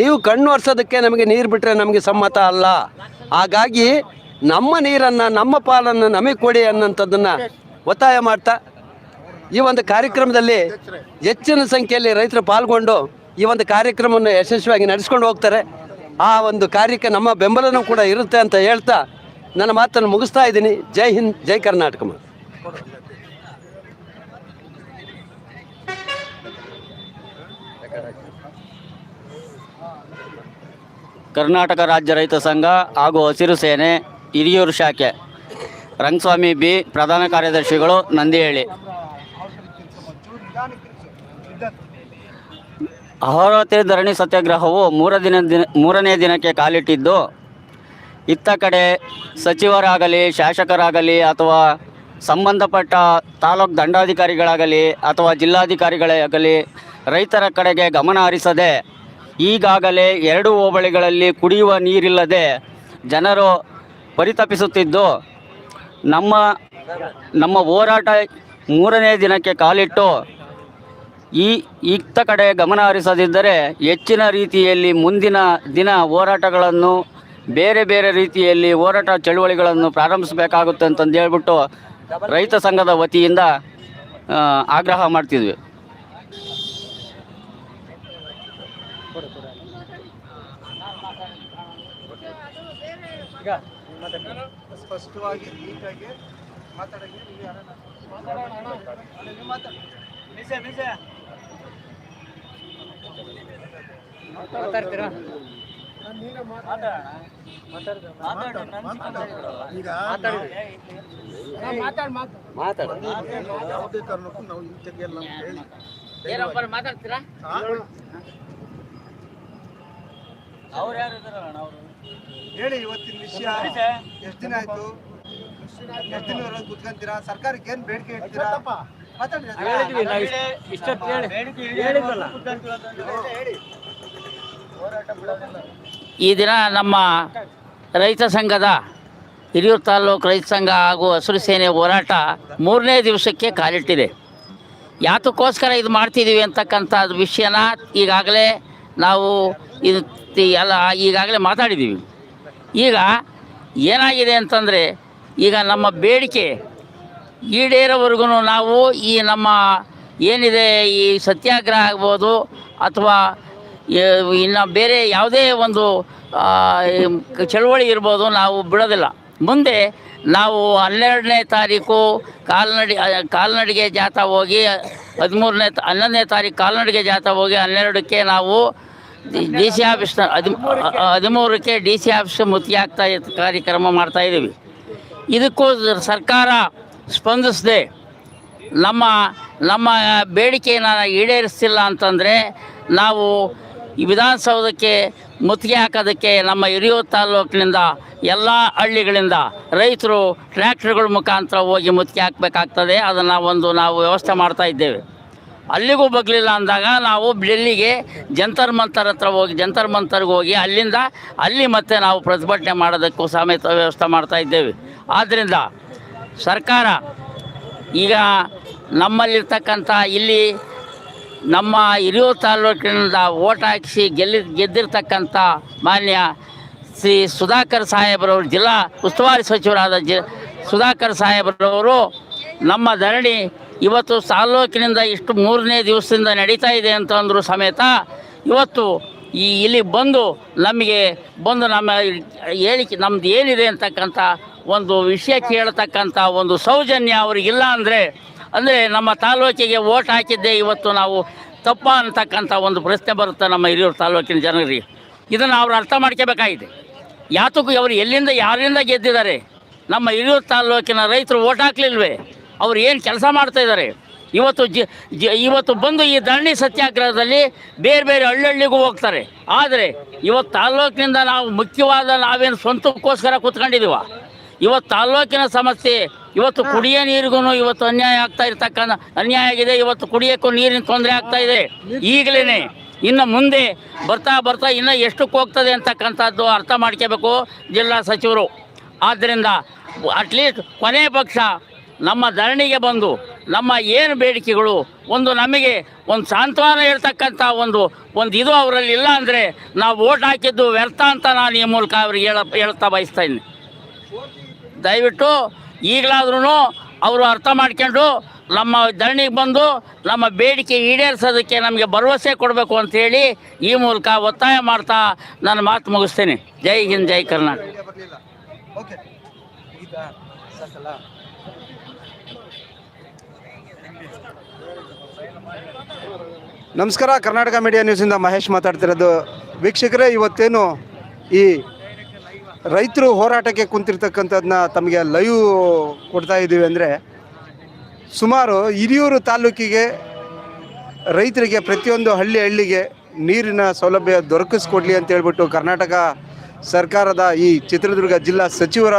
[SPEAKER 5] ನೀವು ಕಣ್ಣು ಒರೆಸೋದಕ್ಕೆ ನಮಗೆ ನೀರು ಬಿಟ್ಟರೆ ನಮಗೆ ಸಮ್ಮತ ಅಲ್ಲ. ಹಾಗಾಗಿ ನಮ್ಮ ನೀರನ್ನು, ನಮ್ಮ ಪಾಲನ್ನು ನಮಗೆ ಕೊಡಿ ಅನ್ನೋಂಥದ್ದನ್ನು ಒತ್ತಾಯ ಮಾಡ್ತಾ ಈ ಒಂದು ಕಾರ್ಯಕ್ರಮದಲ್ಲಿ ಹೆಚ್ಚಿನ ಸಂಖ್ಯೆಯಲ್ಲಿ ರೈತರು ಪಾಲ್ಗೊಂಡು ಈ ಒಂದು ಕಾರ್ಯಕ್ರಮವನ್ನು ಯಶಸ್ವಿಯಾಗಿ ನಡೆಸ್ಕೊಂಡು ಹೋಗ್ತಾರೆ. ಆ ಒಂದು ಕಾರ್ಯಕ್ಕೆ ನಮ್ಮ ಬೆಂಬಲನೂ ಕೂಡ ಇರುತ್ತೆ ಅಂತ ಹೇಳ್ತಾ ನನ್ನ ಮಾತನ್ನು ಮುಗಿಸ್ತಾ ಇದ್ದೀನಿ. ಜೈ ಹಿಂದ್, ಜೈ ಕರ್ನಾಟಕ
[SPEAKER 1] ಕರ್ನಾಟಕ ರಾಜ್ಯ ರೈತ ಸಂಘ ಹಾಗೂ ಹಸಿರು ಸೇನೆ, ಹಿರಿಯೂರು ಶಾಖೆ. ರಂಗಸ್ವಾಮಿ ಬಿ, ಪ್ರಧಾನ ಕಾರ್ಯದರ್ಶಿಗಳು ನಂದಿಹಳ್ಳಿ. ಅಹೋರಾತ್ರಿ ಧರಣಿ ಸತ್ಯಾಗ್ರಹವು ಮೂರ ದಿನ ಮೂರನೇ ದಿನಕ್ಕೆ ಕಾಲಿಟ್ಟಿದ್ದು. ಇತ್ತ ಕಡೆ ಸಚಿವರಾಗಲಿ, ಶಾಸಕರಾಗಲಿ ಅಥವಾ ಸಂಬಂಧಪಟ್ಟ ತಾಲೂಕು ದಂಡಾಧಿಕಾರಿಗಳಾಗಲಿ ಅಥವಾ ಜಿಲ್ಲಾಧಿಕಾರಿಗಳಾಗಲಿ ರೈತರ ಕಡೆಗೆ ಗಮನ ಹರಿಸದೆ ಈಗಾಗಲೇ ಎರಡು ಹೋಬಳಿಗಳಲ್ಲಿ ಕುಡಿಯುವ ನೀರಿಲ್ಲದೆ ಜನರು ಪರಿತಪಿಸುತ್ತಿದ್ದು, ನಮ್ಮ ನಮ್ಮ ಹೋರಾಟ ಮೂರನೇ ದಿನಕ್ಕೆ ಕಾಲಿಟ್ಟು ಈ ಇತ್ತ ಕಡೆ ಗಮನ ಹರಿಸದಿದ್ದರೆ ಹೆಚ್ಚಿನ ರೀತಿಯಲ್ಲಿ ಮುಂದಿನ ದಿನ ಹೋರಾಟಗಳನ್ನು ಬೇರೆ ಬೇರೆ ರೀತಿಯಲ್ಲಿ ಹೋರಾಟ ಚಳುವಳಿಗಳನ್ನು ಪ್ರಾರಂಭಿಸಬೇಕಾಗುತ್ತೆ ಅಂತಂದು ಹೇಳ್ಬಿಟ್ಟು ರೈತ ಸಂಘದ ವತಿಯಿಂದ ಆಗ್ರಹ ಮಾಡ್ತಿದ್ವಿ.
[SPEAKER 2] ಸ್ಪಷ್ಟವಾಗಿ ನೀಟಾಗಿ ಮಾತಾಡಂಗೆ ನೀವು ಯಾರನ್ನ ನೀವು ಮಾತಾಡಿ ಯಾವುದೇ ಕಾರಣಕ್ಕೂ ನಾವು ಹಿಂತೆಗೆಯಲ್ಲ ಅಂತ ಹೇಳಿ.
[SPEAKER 1] ಮಾತಾಡ್ತೀರಾ?
[SPEAKER 2] ಹೇಳಿ ಇವತ್ತಿನ ವಿಷಯ. ಎಷ್ಟು ದಿನ ಆಯ್ತು? ಎಷ್ಟು ದಿನ ಕುತ್ಕೊಂತೀರಾ? ಸರ್ಕಾರಕ್ಕೆ ಏನ್ ಬೇಡಿಕೆ ಇಡ್ತೀರಾ?
[SPEAKER 1] ಈ ದಿನ ನಮ್ಮ ರೈತ ಸಂಘದ ಹಿರಿಯೂರು ತಾಲೂಕು ರೈತ ಸಂಘ ಹಾಗೂ ಹಸಿರು ಸೇನೆ ಹೋರಾಟ ಮೂರನೇ ದಿವಸಕ್ಕೆ ಕಾಲಿಟ್ಟಿದೆ. ಯಾತಕ್ಕೋಸ್ಕರ ಇದು ಮಾಡ್ತಿದ್ದೀವಿ ಅಂತಕ್ಕಂಥ ವಿಷಯನ ಈಗಾಗಲೇ ನಾವು ಇದು ಎಲ್ಲ ಈಗಾಗಲೇ ಮಾತಾಡಿದ್ದೀವಿ ಈಗ ಏನಾಗಿದೆ ಅಂತಂದರೆ, ಈಗ ನಮ್ಮ ಬೇಡಿಕೆ ಈಡೇರೋವರೆಗೂ ನಾವು ಈ ನಮ್ಮ ಏನಿದೆ ಈ ಸತ್ಯಾಗ್ರಹ ಆಗ್ಬೋದು ಅಥವಾ ಇನ್ನು ಬೇರೆ ಯಾವುದೇ ಒಂದು ಚಳುವಳಿ ಇರ್ಬೋದು ನಾವು ಬಿಡೋದಿಲ್ಲ. ಮುಂದೆ ನಾವು ಹನ್ನೆರಡನೇ ತಾರೀಕು ಕಾಲ್ನಡಿ ಕಾಲ್ನಡಿಗೆ ಜಾಥಾ ಹೋಗಿ, ಹದಿಮೂರನೇ, ಹನ್ನೊಂದನೇ ತಾರೀಕು ಕಾಲ್ನಡಿಗೆ ಜಾಥಾ ಹೋಗಿ ಹನ್ನೆರಡಕ್ಕೆ ನಾವು ಡಿ ಸಿ ಆಫೀಸ್ನ ಹದಿ ಹದಿಮೂರಕ್ಕೆ ಡಿ ಸಿ ಆಫೀಸ್ ಮುತ್ತಿಗೆ ಇದ್ದ ಕಾರ್ಯಕ್ರಮ ಮಾಡ್ತಾ ಇದ್ದೀವಿ ಇದಕ್ಕೂ ಸರ್ಕಾರ ಸ್ಪಂದಿಸದೆ ನಮ್ಮ ನಮ್ಮ ಬೇಡಿಕೆಯನ್ನು ಈಡೇರಿಸ್ತಿಲ್ಲ ಅಂತಂದರೆ ನಾವು ಈ ವಿಧಾನಸೌಧಕ್ಕೆ ಮುತ್ತಿಗೆ ಹಾಕೋದಕ್ಕೆ ನಮ್ಮ ಹಿರಿಯೂರು ತಾಲೂಕಿನಿಂದ ಎಲ್ಲ ಹಳ್ಳಿಗಳಿಂದ ರೈತರು ಟ್ರ್ಯಾಕ್ಟರ್ಗಳ ಮುಖಾಂತರ ಹೋಗಿ ಮುತ್ತಿಗೆ ಹಾಕಬೇಕಾಗ್ತದೆ. ಅದನ್ನು ಒಂದು ನಾವು ವ್ಯವಸ್ಥೆ ಮಾಡ್ತಾ ಇದ್ದೇವೆ. ಅಲ್ಲಿಗೂ ಬಗ್ಲಿಲ್ಲ ಅಂದಾಗ ನಾವು ಡೆಲ್ಲಿಗೆ ಜಂತರ್ ಮಂತರ್ ಹತ್ರ ಹೋಗಿ, ಜಂತರ್ ಮಂತರ್ಗೆ ಹೋಗಿ ಅಲ್ಲಿಂದ ಅಲ್ಲಿ ಮತ್ತೆ ನಾವು ಪ್ರತಿಭಟನೆ ಮಾಡೋದಕ್ಕೂ ಸಮೇತ ವ್ಯವಸ್ಥೆ ಮಾಡ್ತಾ ಇದ್ದೇವೆ. ಆದ್ದರಿಂದ ಸರ್ಕಾರ ಈಗ ನಮ್ಮಲ್ಲಿರ್ತಕ್ಕಂಥ ಇಲ್ಲಿ ನಮ್ಮ ಹಿರಿಯೂರು ತಾಲೂಕಿನಿಂದ ಓಟ್ ಹಾಕಿಸಿ ಗೆಲ್ಲಿ, ಗೆದ್ದಿರ್ತಕ್ಕಂಥ ಮಾನ್ಯ ಶ್ರೀ ಸುಧಾಕರ್ ಸಾಹೇಬ್ರವರು, ಜಿಲ್ಲಾ ಉಸ್ತುವಾರಿ ಸಚಿವರಾದ ಜಿ, ಸುಧಾಕರ್ ಸಾಹೇಬ್ರವರು ನಮ್ಮ ಧರಣಿ ಇವತ್ತು ತಾಲೂಕಿನಿಂದ ಇಷ್ಟು ಮೂರನೇ ದಿವಸದಿಂದ ನಡೀತಾ ಇದೆ ಅಂತಂದ್ರು ಸಮೇತ ಇವತ್ತು ಈ ಇಲ್ಲಿ ಬಂದು ನಮಗೆ ಬಂದು ನಮ್ಮ ಹೇಳಿಕೆ ನಮ್ದು ಏನಿದೆ ಅಂತಕ್ಕಂಥ ಒಂದು ವಿಷಯ ಕೇಳತಕ್ಕಂಥ ಒಂದು ಸೌಜನ್ಯ ಅವರಿಗಿಲ್ಲ ಅಂದರೆ ಅಂದರೆ ನಮ್ಮ ತಾಲೂಕಿಗೆ ಓಟ್ ಹಾಕಿದ್ದೆ ಇವತ್ತು ನಾವು ತಪ್ಪ ಅಂತಕ್ಕಂಥ ಒಂದು ಪ್ರಶ್ನೆ ಬರುತ್ತೆ ನಮ್ಮ ಹಿರಿಯೂರು ತಾಲೂಕಿನ ಜನರಿಗೆ. ಇದನ್ನು ಅವರು ಅರ್ಥ ಮಾಡ್ಕೋಬೇಕಾಗಿದೆ. ಯಾತಕ್ಕೂ ಅವರು ಎಲ್ಲಿಂದ ಯಾರಿಂದ ಗೆದ್ದಿದ್ದಾರೆ? ನಮ್ಮ ಹಿರಿಯೂರು ತಾಲೂಕಿನ ರೈತರು ಓಟ್ ಹಾಕ್ಲಿಲ್ವೇ? ಅವ್ರು ಏನು ಕೆಲಸ ಮಾಡ್ತಾ ಇದ್ದಾರೆ ಇವತ್ತು ಜಿ ಜಿ ಇವತ್ತು ಬಂದು ಈ ಧರಣಿ ಸತ್ಯಾಗ್ರಹದಲ್ಲಿ ಬೇರೆ ಬೇರೆ ಹಳ್ಳಿಗೂ ಹೋಗ್ತಾರೆ. ಆದರೆ ಇವತ್ತು ತಾಲೂಕಿನಿಂದ ನಾವು ಮುಖ್ಯವಾದ ನಾವೇನು ಸ್ವಂತಕ್ಕೋಸ್ಕರ ಕೂತ್ಕೊಂಡಿದ್ದೀವ ಇವತ್ತು ತಾಲೂಕಿನ ಸಮಸ್ಯೆ ಇವತ್ತು ಕುಡಿಯೋ ನೀರಿಗೂ ಇವತ್ತು ಅನ್ಯಾಯ ಆಗ್ತಾ ಇರ್ತಕ್ಕಂಥ ಅನ್ಯಾಯ ಆಗಿದೆ ಇವತ್ತು ಕುಡಿಯೋಕ್ಕೂ ನೀರಿನ ತೊಂದರೆ ಆಗ್ತಾ ಇದೆ. ಈಗಲೇ ಇನ್ನು ಮುಂದೆ ಬರ್ತಾ ಬರ್ತಾ ಇನ್ನು ಎಷ್ಟಕ್ಕೆ ಹೋಗ್ತದೆ ಅಂತಕ್ಕಂಥದ್ದು ಅರ್ಥ ಮಾಡ್ಕೋಬೇಕು ಜಿಲ್ಲಾ ಸಚಿವರು. ಆದ್ದರಿಂದ ಅಟ್ಲೀಸ್ಟ್ ಕೊನೆ ಪಕ್ಷ ನಮ್ಮ ಧರಣಿಗೆ ಬಂದು, ನಮ್ಮ ಏನು ಬೇಡಿಕೆಗಳು, ಒಂದು ನಮಗೆ ಒಂದು ಸಾಂತ್ವನ ಹೇಳ್ತಕ್ಕಂಥ ಒಂದು ಒಂದು ಇದು ಅವರಲ್ಲಿ ಇಲ್ಲ ಅಂದರೆ ನಾವು ಓಟ್ ಹಾಕಿದ್ದು ವ್ಯರ್ಥ ಅಂತ ನಾನು ಈ ಮೂಲಕ ಅವ್ರಿಗೆ ಹೇಳ, ಹೇಳ್ತಾ ಬಯಸ್ತಾ ಇದ್ದೀನಿ. ದಯವಿಟ್ಟು ಈಗಲಾದ್ರೂ ಅವರು ಅರ್ಥ ಮಾಡ್ಕೊಂಡು ನಮ್ಮ ಧರಣಿಗೆ ಬಂದು ನಮ್ಮ ಬೇಡಿಕೆ ಈಡೇರಿಸೋದಕ್ಕೆ ನಮಗೆ ಭರವಸೆ ಕೊಡಬೇಕು ಅಂಥೇಳಿ ಈ ಮೂಲಕ ಒತ್ತಾಯ ಮಾಡ್ತಾ ನನ್ನ ಮಾತು ಮುಗಿಸ್ತೇನೆ. ಜೈ ಹಿಂದ್, ಜೈ ಕರ್ನಾಟಕ.
[SPEAKER 2] ನಮಸ್ಕಾರ, ಕರ್ನಾಟಕ ಮೀಡಿಯಾ ನ್ಯೂಸಿಂದ ಮಹೇಶ್ ಮಾತಾಡ್ತಿರೋದು. ವೀಕ್ಷಕರೇ, ಇವತ್ತೇನು ಈ ರೈತರು ಹೋರಾಟಕ್ಕೆ ಕುಂತಿರ್ತಕ್ಕಂಥದ್ದನ್ನ ತಮಗೆ ಲೈವ್ ಕೊಡ್ತಾ ಇದ್ದೀವಿ ಅಂದರೆ, ಸುಮಾರು ಹಿರಿಯೂರು ತಾಲೂಕಿಗೆ ರೈತರಿಗೆ ಪ್ರತಿಯೊಂದು ಹಳ್ಳಿ ಹಳ್ಳಿಗೆ ನೀರಿನ ಸೌಲಭ್ಯ ದೊರಕಿಸ್ಕೊಡ್ಲಿ ಅಂತ ಹೇಳ್ಬಿಟ್ಟು ಕರ್ನಾಟಕ ಸರ್ಕಾರದ ಈ ಚಿತ್ರದುರ್ಗ ಜಿಲ್ಲಾ ಸಚಿವರ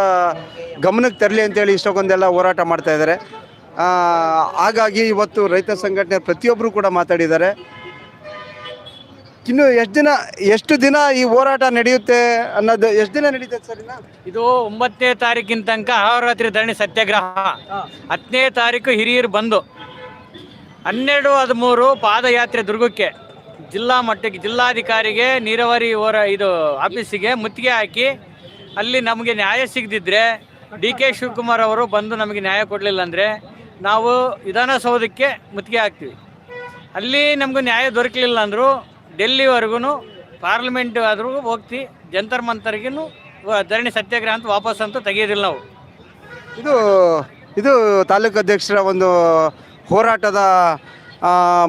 [SPEAKER 2] ಗಮನಕ್ಕೆ ತರಲಿ ಅಂತೇಳಿ ಇಷ್ಟೊಂದೆಲ್ಲ ಹೋರಾಟ ಮಾಡ್ತಾಯಿದ್ದಾರೆ ಹಾಗಾಗಿ ಇವತ್ತು ರೈತ ಸಂಘಟನೆ ಪ್ರತಿಯೊಬ್ಬರು ಕೂಡ ಮಾತಾಡಿದ್ದಾರೆ. ಇನ್ನು ಎಷ್ಟು ದಿನ ಎಷ್ಟು ದಿನ ಈ ಹೋರಾಟ ನಡೆಯುತ್ತೆ ಅನ್ನೋದು, ಎಷ್ಟು ದಿನ ನಡೀತದೆ ಸರ್
[SPEAKER 3] ಇದು ಒಂಬತ್ತನೇ ತಾರೀಕಿನ ತನಕ ಅಹೋರಾತ್ರಿ ಧರಣಿ ಸತ್ಯಾಗ್ರಹ. ಹತ್ತನೇ ತಾರೀಕು ಹಿರಿಯರು ಬಂದು, ಹನ್ನೆರಡು, ಹದಿಮೂರು ಪಾದಯಾತ್ರೆ ದುರ್ಗಕ್ಕೆ ಜಿಲ್ಲಾ ಮಟ್ಟಕ್ಕೆ, ಜಿಲ್ಲಾಧಿಕಾರಿಗೆ ನೀರಾವರಿ ಹೋರ, ಇದು ಆಫೀಸಿಗೆ ಮುತ್ತಿಗೆ ಹಾಕಿ, ಅಲ್ಲಿ ನಮಗೆ ನ್ಯಾಯ ಸಿಗದಿದ್ರೆ ಡಿ ಕೆ ಶಿವಕುಮಾರ್ ಅವರು ಬಂದು ನಮಗೆ ನ್ಯಾಯ ಕೊಡಲಿಲ್ಲ ಅಂದರೆ ನಾವು ವಿಧಾನಸೌಧಕ್ಕೆ ಮುತ್ತಿಗೆ ಹಾಕ್ತೀವಿ. ಅಲ್ಲಿ ನಮಗೂ ನ್ಯಾಯ ದೊರಕಲಿಲ್ಲ ಅಂದರೂ ಡೆಲ್ಲಿವರೆಗೂ ಪಾರ್ಲಿಮೆಂಟ್ ಆದ್ರೂ ಹೋಗ್ತಿ, ಜಂತರ್ ಮಂತರ್ಗೂ ಧರಣಿ ಸತ್ಯಾಗ್ರಹ ಅಂತ ವಾಪಸ್ ಅಂತೂ ತೆಗೆಯೋದಿಲ್ಲ ನಾವು.
[SPEAKER 2] ಇದು ಇದು ತಾಲೂಕು ಅಧ್ಯಕ್ಷರ ಒಂದು ಹೋರಾಟದ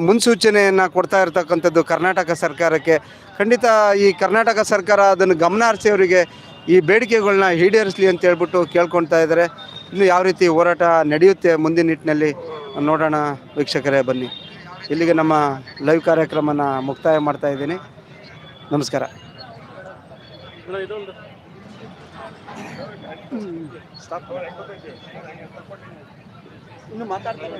[SPEAKER 2] ಮುನ್ಸೂಚನೆಯನ್ನು ಕೊಡ್ತಾ ಇರತಕ್ಕಂಥದ್ದು ಕರ್ನಾಟಕ ಸರ್ಕಾರಕ್ಕೆ. ಖಂಡಿತ ಈ ಕರ್ನಾಟಕ ಸರ್ಕಾರ ಅದನ್ನು ಗಮನ ಹರಿಸಿ ಅವರಿಗೆ ಈ ಬೇಡಿಕೆಗಳನ್ನ ಈಡೇರಿಸಲಿ ಅಂತ ಹೇಳ್ಬಿಟ್ಟು ಕೇಳ್ಕೊತಾ ಇದ್ದಾರೆ. ಇನ್ನು ಯಾವ ರೀತಿ ಹೋರಾಟ ನಡೆಯುತ್ತೆ ಮುಂದಿನ ನಿಟ್ಟಿನಲ್ಲಿ ನೋಡೋಣ ವೀಕ್ಷಕರೇ ಬನ್ನಿ. ಇಲ್ಲಿಗೆ ನಮ್ಮ ಲೈವ್ ಕಾರ್ಯಕ್ರಮನ ಮುಕ್ತಾಯ ಮಾಡ್ತಾ ಇದ್ದೀನಿ. ನಮಸ್ಕಾರ. ಇನ್ನು ಮಾತಾಡ್ತಾರೆ